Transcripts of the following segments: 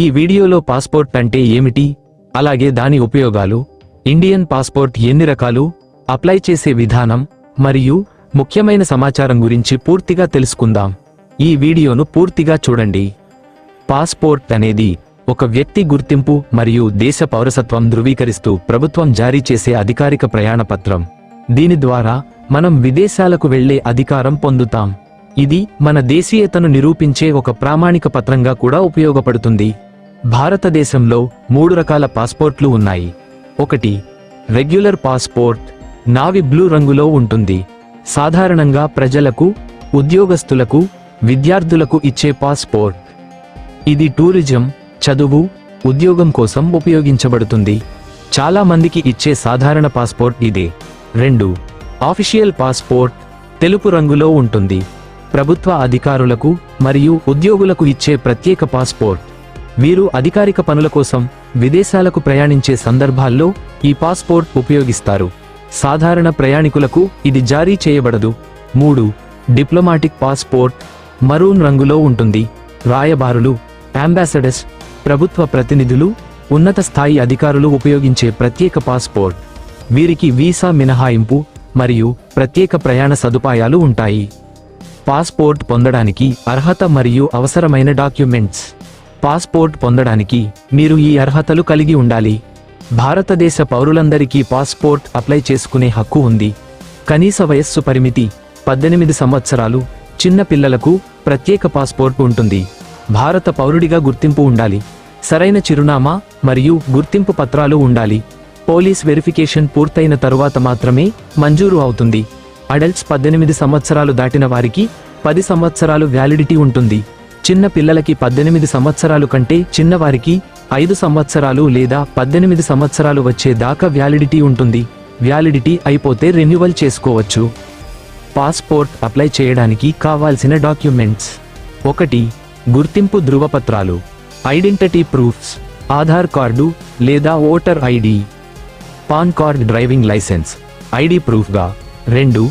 ఈ వీడియోలో పాస్పోర్ట్ అంటే ఏమిటి? అలాగే దాని ఉపయోగాలు ఇండియన్ పాస్పోర్ట్ ఎన్ని రకాలు అప్లై చేసే విధానం మరియు ముఖ్యమైన సమాచారం గురించి పూర్తిగా తెలుసుకుందాం. ఈ వీడియోను పూర్తిగా చూడండి. పాస్పోర్ట్ అనేది ఒక వ్యక్తి గుర్తింపు మరియు దేశ పౌరసత్వం ధృవీకరిస్తూ ప్రభుత్వం జారీ చేసే అధికారిక ప్రయాణ పత్రం. దీని ద్వారా మనం విదేశాలకు వెళ్ళే అధికారం పొందుతాం. ఇది మన దేశీయతను నిరూపించే ఒక ప్రామాణిక పత్రంగా కూడా ఉపయోగపడుతుంది. భారతదేశంలో మూడు రకాల పాస్పోర్ట్లు ఉన్నాయి. ఒకటి రెగ్యులర్ పాస్పోర్ట్ నావి బ్లూ రంగులో ఉంటుంది. సాధారణంగా ప్రజలకు ఉద్యోగస్తులకు విద్యార్థులకు ఇచ్చే పాస్పోర్ట్. ఇది టూరిజం చదువు ఉద్యోగం కోసం ఉపయోగించబడుతుంది. చాలా మందికి ఇచ్చే సాధారణ పాస్పోర్ట్ ఇదే. రెండు ఆఫీషియల్ పాస్పోర్ట్ తెలుపు రంగులో ఉంటుంది. ప్రభుత్వ అధికారులకు మరియు ఉద్యోగులకు ఇచ్చే ప్రత్యేక పాస్పోర్ట్. వీరు అధికారిక పనుల కోసం విదేశాలకు ప్రయాణించే సందర్భాల్లో ఈ పాస్పోర్ట్ ఉపయోగిస్తారు. సాధారణ ప్రయాణికులకు ఇది జారీ చేయబడదు. మూడు. డిప్లొమాటిక్ పాస్పోర్ట్ మరూన్ రంగులో ఉంటుంది. రాయబారులు అంబాసడర్స్ ప్రభుత్వ ప్రతినిధులు ఉన్నత స్థాయి అధికారులు ఉపయోగించే ప్రత్యేక పాస్పోర్ట్. వీరికి వీసా మినహాయింపు మరియు ప్రత్యేక ప్రయాణ సదుపాయాలు ఉంటాయి. పాస్పోర్ట్ పొందడానికి అర్హత మరియు అవసరమైన డాక్యుమెంట్స్. పాస్పోర్ట్ పొందడానికి మీరు ఈ అర్హతలు కలిగి ఉండాలి. భారతదేశ పౌరులందరికీ పాస్పోర్ట్ అప్లై చేసుకునే హక్కు ఉంది. కనీస వయస్సు పరిమితి పద్దెనిమిది సంవత్సరాలు చిన్న పిల్లలకు ప్రత్యేక పాస్పోర్ట్ ఉంటుంది. భారత పౌరుడిగా గుర్తింపు ఉండాలి. సరైన చిరునామా మరియు గుర్తింపు పత్రాలు ఉండాలి. పోలీస్ వెరిఫికేషన్ పూర్తయిన తరువాత మాత్రమే మంజూరు అవుతుంది. అడల్ట్స్ పద్దెనిమిది సంవత్సరాలు దాటిన వారికి పది సంవత్సరాలు వ్యాలిడిటీ ఉంటుంది. చిన్న పిల్లలకి పద్దెనిమిది సంవత్సరాలు కంటే చిన్నవారికి ఐదు సంవత్సరాలు లేదా పద్దెనిమిది సంవత్సరాలు వచ్చే దాకా వ్యాలిడిటీ ఉంటుంది. వ్యాలిడిటీ అయిపోతే రెన్యువల్ చేసుకోవచ్చు. పాస్పోర్ట్ అప్లై చేయడానికి కావాల్సిన డాక్యుమెంట్స్. ఒకటి గుర్తింపు ధృవపత్రాలు. ఐడెంటిటీ ప్రూఫ్స్ ఆధార్ కార్డు లేదా voter ID. PAN card driving licence ID ప్రూఫ్గా. రెండు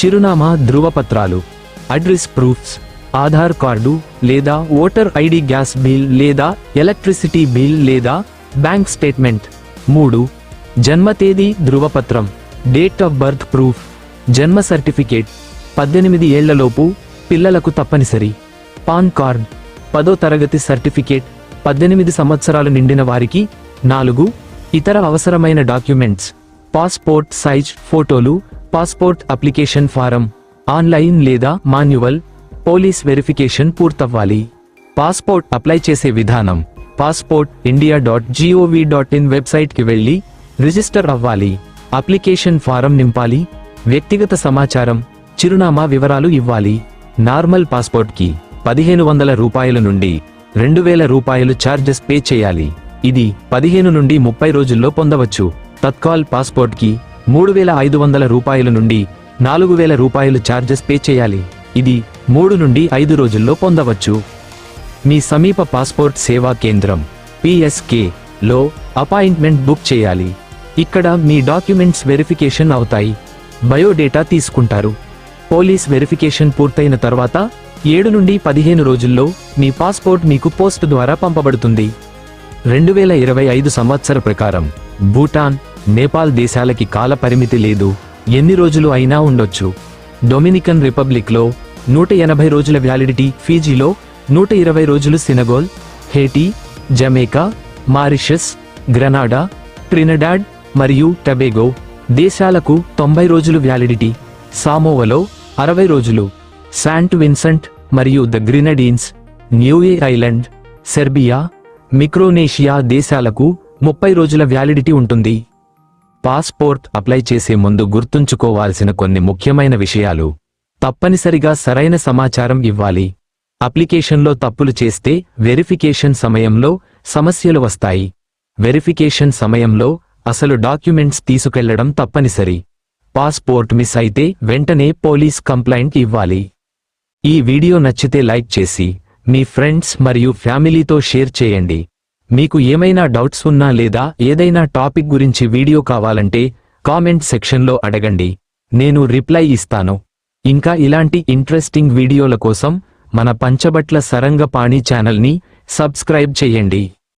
చిరునామా ధృవపత్రాలు. అడ్రస్ ప్రూఫ్స్ ఆధార్ కార్డు లేదా ఓటర్ ఐడి గ్యాస్ బిల్ లేదా ఎలక్ట్రిసిటీ బిల్ లేదా బ్యాంక్ స్టేట్మెంట్. మూడు జన్మ తేదీ ధృవపత్రం. Date of birth proof. జన్మ సర్టిఫికేట్. పద్దెనిమిది ఏళ్ళలోపు పిల్లలకు తప్పనిసరి. PAN card. పదో తరగతి సర్టిఫికేట్. పద్దెనిమిది సంవత్సరాలు నిండిన వారికి. నాలుగు ఇతర అవసరమైన డాక్యుమెంట్స్. పాస్పోర్ట్ సైజ్ ఫోటోలు పాస్పోర్ట్ అప్లికేషన్ ఫారం. ఆన్లైన్ లేదా మాన్యువల్. పోలీస్ వెరిఫికేషన్ పూర్తవ్వాలి. పాస్పోర్ట్ అప్లై చేసే విధానం passport India dot gov dot in వెబ్సైట్కి వెళ్ళి రిజిస్టర్ అవ్వాలి. అప్లికేషన్ ఫారం నింపాలి. వ్యక్తిగత సమాచారం చిరునామా వివరాలు ఇవ్వాలి. నార్మల్ పాస్పోర్ట్కి పదిహేను వందల రూపాయల నుండి రెండు వేల రూపాయలు ఛార్జెస్ పే చేయాలి. ఇది పదిహేను నుండి ముప్పై రోజుల్లో పొందవచ్చు. తత్కాల్ పాస్పోర్ట్కి మూడు వేల ఐదు వందల రూపాయల నుండి నాలుగు వేల రూపాయలు ఛార్జెస్ పే చేయాలి. ఇది మూడు నుండి ఐదు రోజుల్లో పొందవచ్చు. మీ సమీప పాస్పోర్ట్ సేవా కేంద్రం పిఎస్కేలో అపాయింట్మెంట్ బుక్ చేయాలి. ఇక్కడ మీ డాక్యుమెంట్స్ వెరిఫికేషన్ అవుతాయి. బయోడేటా తీసుకుంటారు. పోలీస్ వెరిఫికేషన్ పూర్తయిన తర్వాత ఏడు నుండి పదిహేను రోజుల్లో మీ పాస్పోర్ట్ మీకు పోస్ట్ ద్వారా పంపబడుతుంది. రెండు వేల ఇరవై ఐదు సంవత్సర ప్రకారం భూటాన్ నేపాల్ దేశాలకి కాల పరిమితి లేదు. ఎన్ని రోజులు అయినా ఉండొచ్చు. డొమినికన్ రిపబ్లిక్లో నూట ఎనభై రోజుల వ్యాలిడిటీ ఫీజీలో నూట ఇరవై రోజులు సినగోల్ హేటీ జమేకా మారిషస్ గ్రనాడా ట్రినడాడ్ మరియు టబేగో దేశాలకు తొంభై రోజులు వ్యాలిడిటీ సామోవలో అరవై రోజులు శాంట్ విన్సెంట్ మరియు the Grenadines Niue island Serbia Micronesia దేశాలకు ముప్పై రోజుల వ్యాలిడిటీ ఉంటుంది. పాస్పోర్ట్ అప్లై చేసే ముందు గుర్తుంచుకోవాల్సిన కొన్ని ముఖ్యమైన విషయాలు. తప్పనిసరిగా సరైన సమాచారం ఇవ్వాలి. అప్లికేషన్లో తప్పులు చేస్తే వెరిఫికేషన్ సమయంలో సమస్యలు వస్తాయి. వెరిఫికేషన్ సమయంలో అసలు డాక్యుమెంట్స్ తీసుకెళ్ళడం తప్పనిసరి. పాస్పోర్ట్ మిస్ అయితే వెంటనే పోలీస్ కంప్లైంట్ ఇవ్వాలి. ఈ వీడియో నచ్చితే లైక్ చేసి మీ ఫ్రెండ్స్ మరియు ఫ్యామిలీతో షేర్ చేయండి. మీకు ఏమైనా డౌట్స్ ఉన్నా లేదా ఏదైనా టాపిక్ గురించి వీడియో కావాలంటే కామెంట్ సెక్షన్లో అడగండి. నేను రిప్లై ఇస్తాను. ఇంకా ఇలాంటి ఇంట్రెస్టింగ్ వీడియోల కోసం మన పంచబట్ల సరంగపాణి ఛానల్ని సబ్స్క్రైబ్ చేయండి.